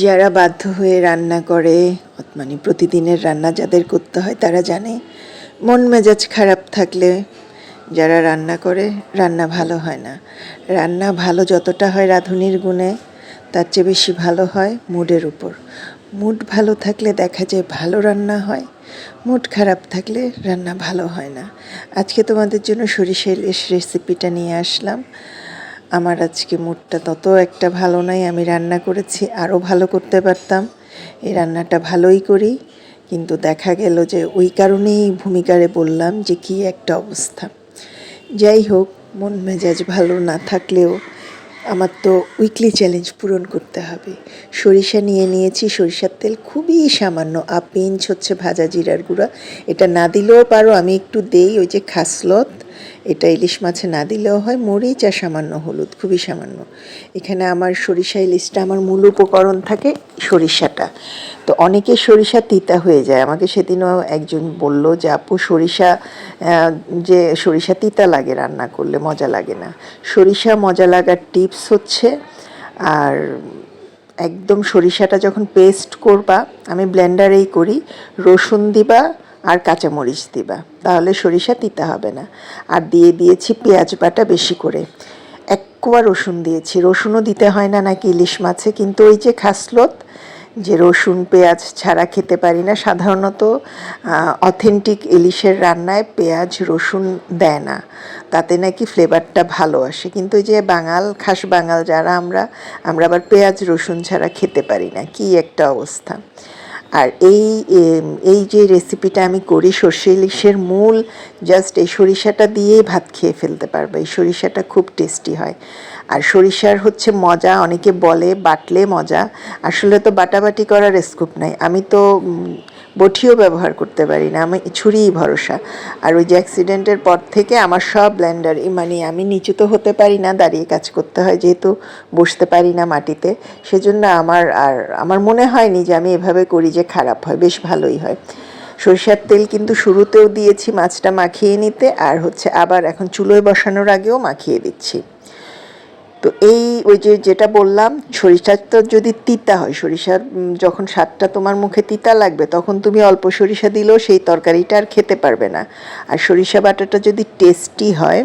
যারা বাধ্য হয়ে রান্না করে মানে প্রতিদিনের রান্না যাদের করতে হয় তারা জানে, মন মেজাজ খারাপ থাকলে যারা রান্না করে, রান্না ভালো হয় না। রান্না ভালো যতটা হয় রাঁধুনির গুণে, তার চেয়ে বেশি ভালো হয় মুডের উপর। মুড ভালো থাকলে দেখা যায় ভালো রান্না হয়, মুড খারাপ থাকলে রান্না ভালো হয় না। আজকে তোমাদের জন্য সরিষা ইলিশ রেসিপিটা নিয়ে আসলাম। আমার আজকে মুডটা তত একটা ভালো নাই, আমি রান্না করেছি আরও ভালো করতে পারতাম। এই রান্নাটা ভালোই করি, কিন্তু দেখা গেল যে ওই কারণেই ভূমিকারে বললাম যে কী একটা অবস্থা। যাই হোক, মন মেজাজ ভালো না থাকলেও আমার তো উইকলি চ্যালেঞ্জ পূরণ করতে হবে। সরিষা নিয়ে নিয়েছি, সরিষার তেল খুবই সামান্য আপ ইঞ্চ হচ্ছে ভাজা জিরার গুঁড়া। এটা না দিলেও পারো, আমি একটু দেই ওই যে খাসলত। এটা ইলিশ মাছে না দিলেও হয়, মরিচ আর সামান্য হলুদ, খুবই সামান্য। এখানে আমার সরিষা ইলিশটা আমার মূল উপকরণ থাকে সরিষাটা। তো অনেকে সরিষা তিতা হয়ে যায়। আমাকে সেদিনও একজন বলল যে, আপু, সরিষা যে সরিষা তিতা লাগে রান্না করলে, মজা লাগে না। সরিষা মজা লাগার টিপস হচ্ছে, আর একদম সরিষাটা যখন পেস্ট করবা, আমি ব্লেন্ডারেই করি, রসুন দিবা আর কাঁচামরিচ দিবা। তাহলে সরিষা তিতা হবে না। আর দিয়ে দিয়েছি পেঁয়াজ বাটা বেশি করে। এক কোয়া রসুন দিয়েছি। রসুনও দিতে হয় না নাকি ইলিশ মাছে? কিন্তু ওই যে খাসলত, যে রসুন, পেঁয়াজ ছাড়া খেতে পারি না, সাধারণত অথেন্টিক ইলিশের রান্নায় পেঁয়াজ, রসুন দেয় না। তাতে নাকি ফ্লেভারটা ভালো আসে। কিন্তু যে বাঙাল, খাস বাঙাল যারা আমরা আমরা আবার পেঁয়াজ, রসুন ছাড়া খেতে পারি না। কি একটা অবস্থা। আর এই এই যে রেসিপিটা আমি করি, সর্ষে ইলিশের মূল জাস্ট এই সরিষাটা দিয়েই ভাত খেয়ে ফেলতে পারবে। এই সরিষাটা খুব টেস্টি হয়। আর সরিষার হচ্ছে মজা, অনেকে বলে বাটলে মজা। আসলে তো বাটাবাটি করার স্কোপ নাই। আমি তো বটিও ব্যবহার করতে পারি না, আমি ছুরিই ভরসা। আর ওই যে অ্যাক্সিডেন্টের পর থেকে আমার সব ব্ল্যান্ডার মানে আমি নিচু তো হতে পারি না, দাঁড়িয়ে কাজ করতে হয় যেহেতু বসতে পারি না মাটিতে, সেজন্য আমার আর, আমার মনে হয়নি যে আমি এভাবে করি যে খারাপ হয়, বেশ ভালোই হয়। সরিষার তেল কিন্তু শুরুতেও দিয়েছি মাছটা মাখিয়ে নিতে, আর হচ্ছে আবার এখন চুলোয় বসানোর আগেও মাখিয়ে দিচ্ছি। তো এই ওই যে যেটা বললাম, সরিষার তো যদি তিতা হয়, সরিষার যখন স্বাদটা তোমার মুখে তিতা লাগবে, তখন তুমি অল্প সরিষা দিলেও সেই তরকারিটা আর খেতে পারবে না। আর সরিষা বাটাটা যদি টেস্টি হয়,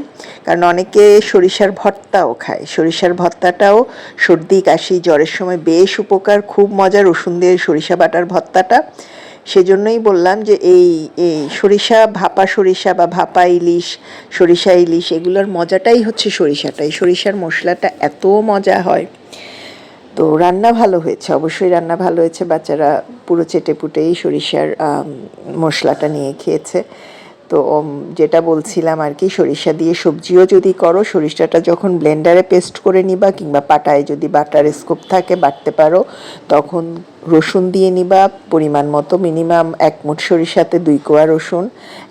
কারণ অনেকে সরিষার ভর্তাও খায়। সরিষার ভর্তাটাও সর্দি, কাশি, জ্বরের সময় বেশ উপকার, খুব মজার রসুন দিয়ে সরিষা বাটার ভর্তাটা। সেজন্যই বললাম যে এই এই সরিষা, ভাপা সরিষা বা ভাপা ইলিশ, সরিষা ইলিশ, এগুলোর মজাটাই হচ্ছে সরিষাটাই সরিষার মশলাটা এত মজা হয়। তো রান্না ভালো হয়েছে, অবশ্যই রান্না ভালো হয়েছে। বাচ্চারা পুরো চেটে পুটেই সরিষার মশলাটা নিয়ে খেয়েছে। তো যেটা বলছিলাম আর কি, সরিষা দিয়ে সবজিও যদি করো, সরিষাটা যখন ব্লেন্ডারে পেস্ট করে নিবা কিংবা পাটায় যদি বাটার স্কোপ থাকে, বাটতে পারো, তখন রসুন দিয়ে নিবা, পরিমাণ মতো মিনিমাম এক মুঠ সরিষাতে দুই কোয়া রসুন,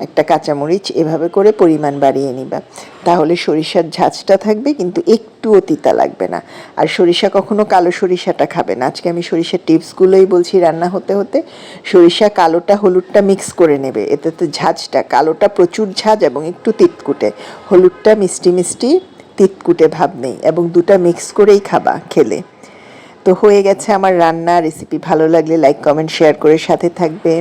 একটা কাঁচামরিচ, এভাবে করে পরিমাণ বাড়িয়ে নিবা। তাহলে সরিষার ঝাঁঝটা থাকবে, কিন্তু একটুও তিতা লাগবে না। আর সরিষা কখনো কালো সরিষাটা খাবে না। আজকে আমি সরিষার টিপসগুলোই বলছি রান্না হতে হতে। সরিষা কালোটা হলুদটা মিক্স করে নেবে। এতে তো ঝাঁঝটা, কালোটা প্রচুর ঝাঁঝ এবং একটু তিতকুটে। হলুদটা মিষ্টি মিষ্টি তিতকুটে ভাব নেই এবং দুটা মিক্স করেই খাবা খেলে। তো হয়ে গেছে আমার রান্না। রেসিপি ভালো লাগলে লাইক কমেন্ট শেয়ার করে সাথে থাকবে।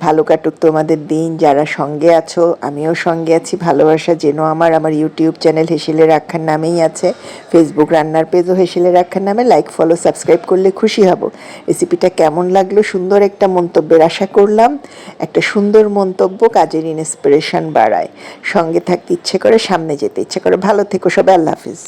ভালো কাটুক তোমাদের দিন, যারা সঙ্গে আছো, আমিও সঙ্গে আছি। ভালোবাসা যেন আমার আমার ইউটিউব চ্যানেল হেসেলের রাখার নামেই আছে। ফেসবুক রান্নার পেজও হেসেলে রাখার নামে লাইক ফলো সাবস্ক্রাইব করলে খুশি হব। রেসিপিটা কেমন লাগল? সুন্দর একটা মন্তব্যের আশা করলাম। একটা সুন্দর মন্তব্য কাজের ইন্সপিরেশন বাড়ায়। সঙ্গে থাকতে ইচ্ছে করে সামনে যেতে ইচ্ছে করে। ভালো থেকো সবাই, আল্লাহ হাফিজ।